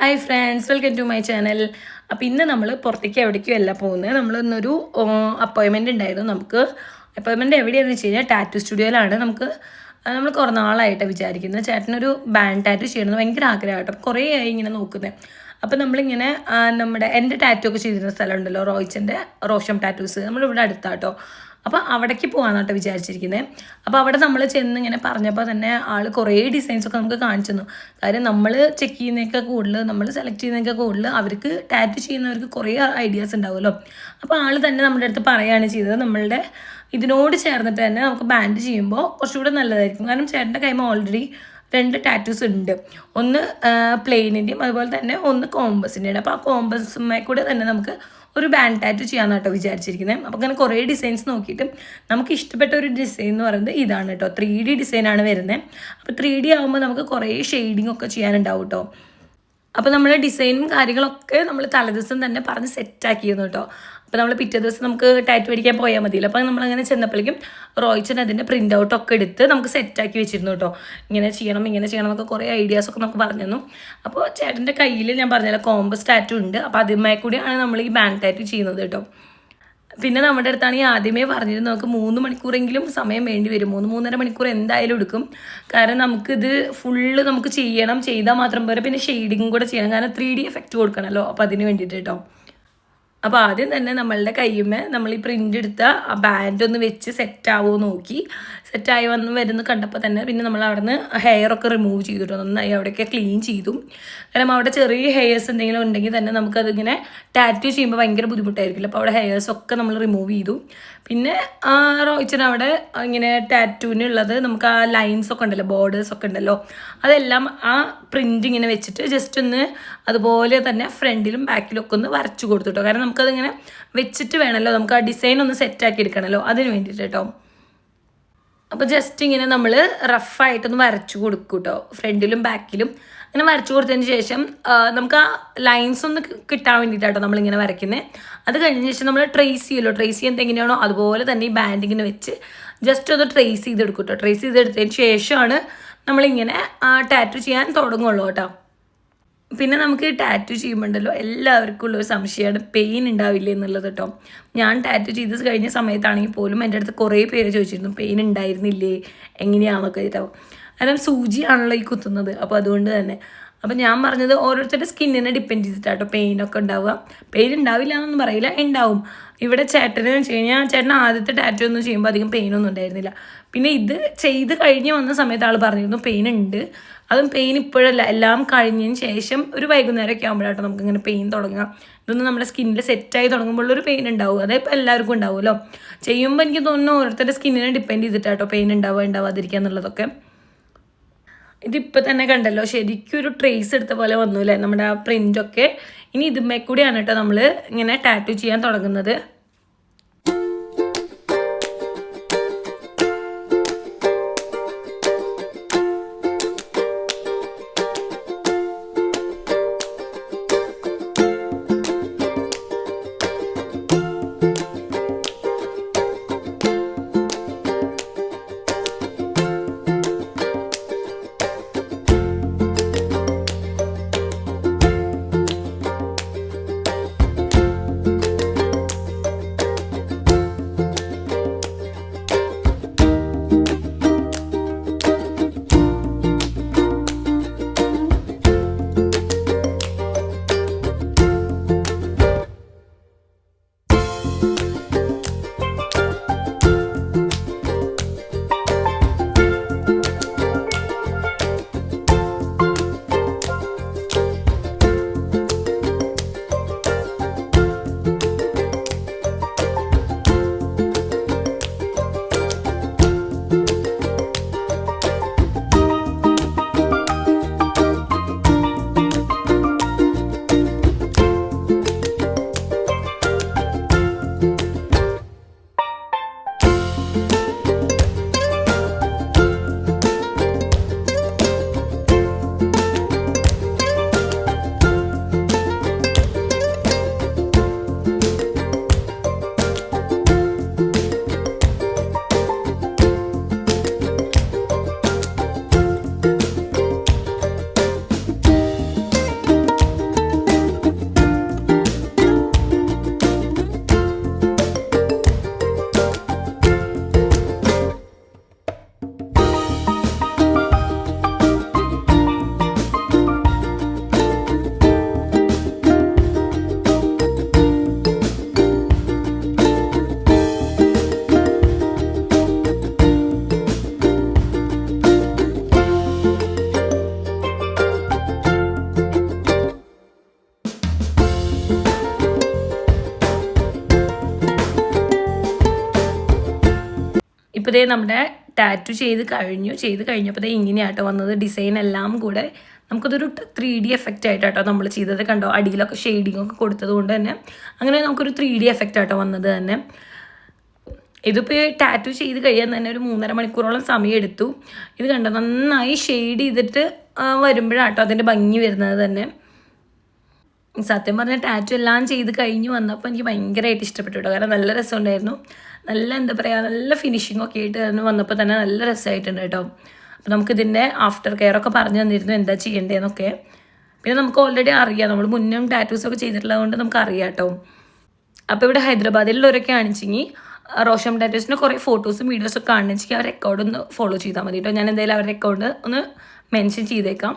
Hi friends welcome to my channel അപ്പോൾ ഇന്ന് നമ്മൾ പുറത്തേക്ക് എവിടേക്കും അല്ല പോകുന്നത് നമ്മൾ ഇന്നൊരു അപ്പോയിൻമെന്റ് ഉണ്ടായിരുന്നു. നമുക്ക് അപ്പോയിൻമെന്റ് എവിടെയാണെന്ന് വെച്ച് കഴിഞ്ഞാൽ ടാറ്റു സ്റ്റുഡിയോയിലാണ് നമുക്ക് നമ്മൾ കുറേ നാളായിട്ട് വിചാരിക്കുന്നത് ചേട്ടനൊരു ബാൻഡ് ടാറ്റു ചെയ്യണമെന്ന് ഭയങ്കര ആഗ്രഹമായിട്ട്. അപ്പോൾ കുറേ ആയി ഇങ്ങനെ നോക്കുന്നത് അപ്പം നമ്മളിങ്ങനെ നമ്മുടെ എന്റെ ടാറ്റു ഒക്കെ ചെയ്തിരുന്ന സ്ഥലമുണ്ടല്ലോ റോയിച്ചന്റെ റോഷം ടാറ്റൂസ് നമ്മളിവിടെ അടുത്താട്ടോ. അപ്പോൾ അവിടേക്ക് പോകാമെന്നാട്ടോ വിചാരിച്ചിരിക്കുന്നത് അപ്പോൾ അവിടെ നമ്മൾ ചെന്ന് ഇങ്ങനെ പറഞ്ഞപ്പോൾ തന്നെ ആൾ കുറേ ഡിസൈൻസ് ഒക്കെ നമുക്ക് കാണിച്ചു തന്നു. കാര്യം നമ്മൾ ചെക്ക് ചെയ്യുന്നതൊക്കെ കൂടുതൽ നമ്മൾ സെലക്ട് ചെയ്യുന്നതൊക്കെ കൂടുതൽ അവർക്ക് ടാറ്റു ചെയ്യുന്നവർക്ക് കുറേ ഐഡിയാസ് ഉണ്ടാവുമല്ലോ. അപ്പോൾ ആൾ തന്നെ നമ്മുടെ അടുത്ത് പറയുകയാണ് ചെയ്തത്. നമ്മളുടെ ഇതിനോട് ചേർന്നിട്ട് തന്നെ നമുക്ക് ബാൻഡ് ചെയ്യുമ്പോൾ കുറച്ചുകൂടെ നല്ലതായിരിക്കും. കാരണം ചേട്ടന്റെ കൈമ ഓൾറെഡി രണ്ട് ടാറ്റൂസ് ഉണ്ട്. ഒന്ന് പ്ലെയിനിന്റെയും അതുപോലെ തന്നെ ഒന്ന് കോമ്പസിന്റെയും അപ്പോൾ ആ കോമ്പസുമായി കൂടെ തന്നെ നമുക്ക് ഒരു ബാൻഡ് ടാറ്റ് ചെയ്യാമെന്ന് കേട്ടോ വിചാരിച്ചിരിക്കുന്നത് അപ്പോൾ അങ്ങനെ കുറേ ഡിസൈൻസ് നോക്കിയിട്ട് നമുക്ക് ഇഷ്ടപ്പെട്ട ഒരു ഡിസൈൻ എന്ന് പറയുന്നത് ഇതാണ് കേട്ടോ ത്രീ ഡി ഡിസൈനാണ് വരുന്നത് അപ്പോൾ ത്രീ ഡി ആകുമ്പോൾ നമുക്ക് കുറേ ഷെയ്ഡിങ് ഒക്കെ ചെയ്യാനുണ്ടാവും കേട്ടോ അപ്പോൾ നമ്മൾ ഡിസൈനും കാര്യങ്ങളൊക്കെ നമ്മൾ തലേദിവസം തന്നെ പറഞ്ഞ് സെറ്റാക്കിയിരുന്നു കേട്ടോ അപ്പോൾ നമ്മൾ പിറ്റേ ദിവസം നമുക്ക് ടാറ്റു അടിക്കാൻ പോയാൽ മതിയല്ലോ. അപ്പോൾ നമ്മളങ്ങനെ ചെന്നപ്പോഴേക്കും റോയിച്ചൻ അതിന്റെ പ്രിന്റ് ഔട്ടൊക്കെ എടുത്ത് നമുക്ക് സെറ്റാക്കി വെച്ചിരുന്നു കേട്ടോ ഇങ്ങനെ ചെയ്യണം ഇങ്ങനെ ചെയ്യണം എന്നൊക്കെ കുറേ ഐഡിയാസൊക്കെ നമുക്ക് പറഞ്ഞു തന്നു. അപ്പോൾ ചേട്ടന്റെ കയ്യിൽ ഞാൻ പറഞ്ഞല്ലോ കോമ്പസ് ടാറ്റു ഉണ്ട്. അപ്പോൾ അതുമായി കൂടിയാണ് നമ്മൾ ഈ ബാങ്ക് ടാറ്റു ചെയ്യുന്നത് കേട്ടോ പിന്നെ നമ്മുടെ അടുത്താണ് ഈ ആദ്യമേ പറഞ്ഞിരുന്നത് നമുക്ക് മൂന്ന് മണിക്കൂറെങ്കിലും സമയം വേണ്ടി വരും. മൂന്ന് മൂന്നര മണിക്കൂർ എന്തായാലും എടുക്കും. കാരണം നമുക്കിത് ഫുള്ള് നമുക്ക് ചെയ്യണം. ചെയ്താൽ മാത്രം പോരാ. പിന്നെ ഷെയ്ഡിങ്ങും കൂടെ ചെയ്യണം. കാരണം ത്രീ ഡി എഫക്റ്റ് കൊടുക്കണമല്ലോ അപ്പോൾ അതിന് വേണ്ടിയിട്ട് കേട്ടോ അപ്പോൾ ആദ്യം തന്നെ നമ്മളുടെ കയ്യുമ്മേ നമ്മൾ ഈ പ്രിന്റ് എടുത്ത ആ ബാൻഡ് ഒന്ന് വെച്ച് സെറ്റ് ആവുമോ നോക്കി. സെറ്റായി വന്ന് വരുന്ന കണ്ടപ്പോൾ തന്നെ പിന്നെ നമ്മൾ അവിടെ നിന്ന് ഹെയർ ഒക്കെ റിമൂവ് ചെയ്തിട്ടു നന്നായി അവിടെയൊക്കെ ക്ലീൻ ചെയ്തു. കാരണം അവിടെ ചെറിയ ഹെയർസ് എന്തെങ്കിലും ഉണ്ടെങ്കിൽ തന്നെ നമുക്കതിങ്ങനെ ടാറ്റു ചെയ്യുമ്പോൾ ഭയങ്കര ബുദ്ധിമുട്ടായിരിക്കില്ല. അപ്പോൾ അവിടെ ഹെയർസ് ഒക്കെ നമ്മൾ റിമൂവ് ചെയ്തു. പിന്നെ ആ റോയിച്ചൻ അവിടെ ഇങ്ങനെ ടാറ്റൂവിനുള്ളത് നമുക്ക് ആ ലൈൻസ് ഒക്കെ ഉണ്ടല്ലോ ബോർഡേഴ്സ് ഒക്കെ ഉണ്ടല്ലോ. അതെല്ലാം ആ പ്രിന്റ് ഇങ്ങനെ വെച്ചിട്ട് ജസ്റ്റ് ഒന്ന് അതുപോലെ തന്നെ ഫ്രണ്ടിലും ബാക്കിലും ഒക്കെ ഒന്ന് വരച്ചു കൊടുത്തു കേട്ടോ കാരണം നമുക്കതിങ്ങനെ വെച്ചിട്ട് വേണമല്ലോ നമുക്ക് ആ ഡിസൈൻ ഒന്ന് സെറ്റാക്കി എടുക്കണമല്ലോ അതിന് വേണ്ടിയിട്ട് കേട്ടോ അപ്പോൾ ജസ്റ്റ് ഇങ്ങനെ നമ്മൾ റഫായിട്ടൊന്ന് വരച്ചു കൊടുക്കും കേട്ടോ ഫ്രണ്ടിലും ബാക്കിലും അങ്ങനെ വരച്ചു കൊടുത്തതിന് ശേഷം നമുക്ക് ആ ലൈൻസ് ഒന്ന് കിട്ടാൻ വേണ്ടിയിട്ടാട്ടോ നമ്മളിങ്ങനെ വരയ്ക്കുന്നത് അത് കഴിഞ്ഞ ശേഷം നമ്മൾ ട്രേസ് ചെയ്യുമല്ലോ ട്രേസ് ചെയ്യുന്നത് എങ്ങനെയാണോ അതുപോലെ തന്നെ ഈ ബാൻഡിങ്ങിനെ വെച്ച് ജസ്റ്റ് ഒന്ന് ട്രേസ് ചെയ്തെടുക്കും കേട്ടോ ട്രേസ് ചെയ്തെടുത്തതിന് ശേഷമാണ് നമ്മളിങ്ങനെ ടാറ്റു ചെയ്യാൻ തുടങ്ങുള്ളൂ കേട്ടോ പിന്നെ നമുക്ക് ടാറ്റു ചെയ്യുമ്പോണ്ടല്ലോ എല്ലാവർക്കും ഉള്ള ഒരു സംശയമാണ്. പെയിൻ ഉണ്ടാവില്ല എന്നുള്ളത് കേട്ടോ ഞാൻ ടാറ്റു ചെയ്ത് കഴിഞ്ഞ സമയത്താണെങ്കിൽ പോലും എന്റെ അടുത്ത് കുറേ പേര് ചോദിച്ചിരുന്നു പെയിൻ ഉണ്ടായിരുന്നില്ലേ? എങ്ങനെയാണെന്നൊക്കെ കേട്ടോ കാരണം സൂചിയാണല്ലോ ഈ കുത്തുന്നത്. അപ്പോൾ അതുകൊണ്ട് തന്നെ. അപ്പോൾ ഞാൻ പറഞ്ഞത് ഓരോരുത്തരുടെ സ്കിന്നിനെ ഡിപ്പെൻഡ് ചെയ്തിട്ടാട്ടോ പെയിനൊക്കെ ഉണ്ടാവുക. പെയിൻ ഉണ്ടാവില്ല എന്നൊന്നും പറയില്ല ഉണ്ടാവും. ഇവിടെ ചേട്ടന് വെച്ച് കഴിഞ്ഞാൽ ചേട്ടൻ ആദ്യത്തെ ടാറ്റോ ഒന്നും ചെയ്യുമ്പോൾ അധികം പെയിനൊന്നും ഉണ്ടായിരുന്നില്ല. പിന്നെ ഇത് ചെയ്ത് കഴിഞ്ഞ് വന്ന സമയത്ത് ആൾ പറഞ്ഞിരുന്നു പെയിൻ ഉണ്ട്. അതും പെയിൻ ഇപ്പോഴല്ല എല്ലാം കഴിഞ്ഞതിന് ശേഷം ഒരു വൈകുന്നേരമൊക്കെ ആകുമ്പോഴാട്ടോ നമുക്കിങ്ങനെ പെയിൻ തുടങ്ങുക ഇതൊന്നും നമ്മുടെ സ്കിന്നിൽ സെറ്റായി തുടങ്ങുമ്പോൾ ഒരു പെയിൻ ഉണ്ടാവും. അതേ ഇപ്പോൾ എല്ലാവർക്കും ഉണ്ടാവുമല്ലോ. ചെയ്യുമ്പോൾ എനിക്ക് തോന്നുന്നു ഓരോരുത്തരുടെ സ്കിന്നിനെ ഡിപ്പെൻഡ് ചെയ്തിട്ടാട്ടോ പെയിൻ ഉണ്ടാവുക ഉണ്ടാവാതിരിക്കുക എന്നുള്ളതൊക്കെ. ഇതിപ്പോൾ തന്നെ കണ്ടല്ലോ. ശരിക്കും ഒരു ട്രേസ് എടുത്ത പോലെ വന്നു അല്ലേ നമ്മുടെ ആ പ്രിന്റൊക്കെ ഇനി ഇതുമേ കൂടിയാണ് കേട്ടോ നമ്മൾ ഇങ്ങനെ ടാറ്റു ചെയ്യാൻ തുടങ്ങുന്നത്. ഇപ്പോൾ ഇതേ നമ്മുടെ ടാറ്റു ചെയ്ത് കഴിഞ്ഞു. ചെയ്ത് കഴിഞ്ഞപ്പോൾ ഇതേ ഇങ്ങനെയാട്ടോ വന്നത്. ഡിസൈൻ എല്ലാം കൂടെ നമുക്കതൊരു ത്രീ ഡി എഫക്റ്റ് ആയിട്ടാട്ടോ നമ്മൾ ചെയ്തത്. കണ്ടോ? അടിയിലൊക്കെ ഷെയ്ഡിങ് ഒക്കെ കൊടുത്തത് കൊണ്ട് തന്നെ അങ്ങനെ നമുക്കൊരു ത്രീ ഡി എഫക്റ്റ് ആട്ടോ വന്നത് തന്നെ. ഇതിപ്പോൾ ടാറ്റു ചെയ്ത് കഴിയാൻ തന്നെ ഒരു മൂന്നര മണിക്കൂറോളം സമയം എടുത്തു ഇത് കണ്ടോ? നന്നായി ഷെയ്ഡ് ചെയ്തിട്ട് വരുമ്പോഴാട്ടോ അതിന്റെ ഭംഗി വരുന്നത് തന്നെ. സത്യം പറഞ്ഞാൽ ടാറ്റു എല്ലാം ചെയ്ത് കഴിഞ്ഞു വന്നപ്പോൾ എനിക്ക് ഭയങ്കരമായിട്ട് ഇഷ്ടപ്പെട്ടു കേട്ടോ. കാരണം നല്ല രസമുണ്ടായിരുന്നു. നല്ല എന്താ പറയുക നല്ല ഫിനിഷിംഗ് ഒക്കെ ആയിട്ട് തന്നെ വന്നപ്പോൾ തന്നെ നല്ല രസമായിട്ടുണ്ട് കേട്ടോ. അപ്പോൾ നമുക്കിതിന്റെ ആഫ്റ്റർ കെയർ ഒക്കെ പറഞ്ഞു തന്നിരുന്നു എന്താ ചെയ്യേണ്ടതെന്നൊക്കെ പിന്നെ നമുക്ക് ഓൾറെഡി അറിയാം. നമ്മൾ മുന്നും ടാറ്റൂസ് ഒക്കെ ചെയ്തിട്ടുള്ളത് കൊണ്ട് നമുക്ക് അറിയാം കേട്ടോ. അപ്പോൾ ഇവിടെ ഹൈദരാബാദിലുള്ളവരൊക്കെ ആണിച്ചെങ്കിൽ റോഷം ടാറ്റൂസിന്റെ കുറേ ഫോട്ടോസും വീഡിയോസും കാണിച്ചെങ്കിൽ അവരുടെ അക്കൗണ്ട് ഒന്ന് ഫോളോ ചെയ്താൽ മതി കേട്ടോ. ഞാൻ എന്തായാലും അവരുടെ അക്കൗണ്ട് ഒന്ന് മെൻഷൻ ചെയ്തേക്കാം.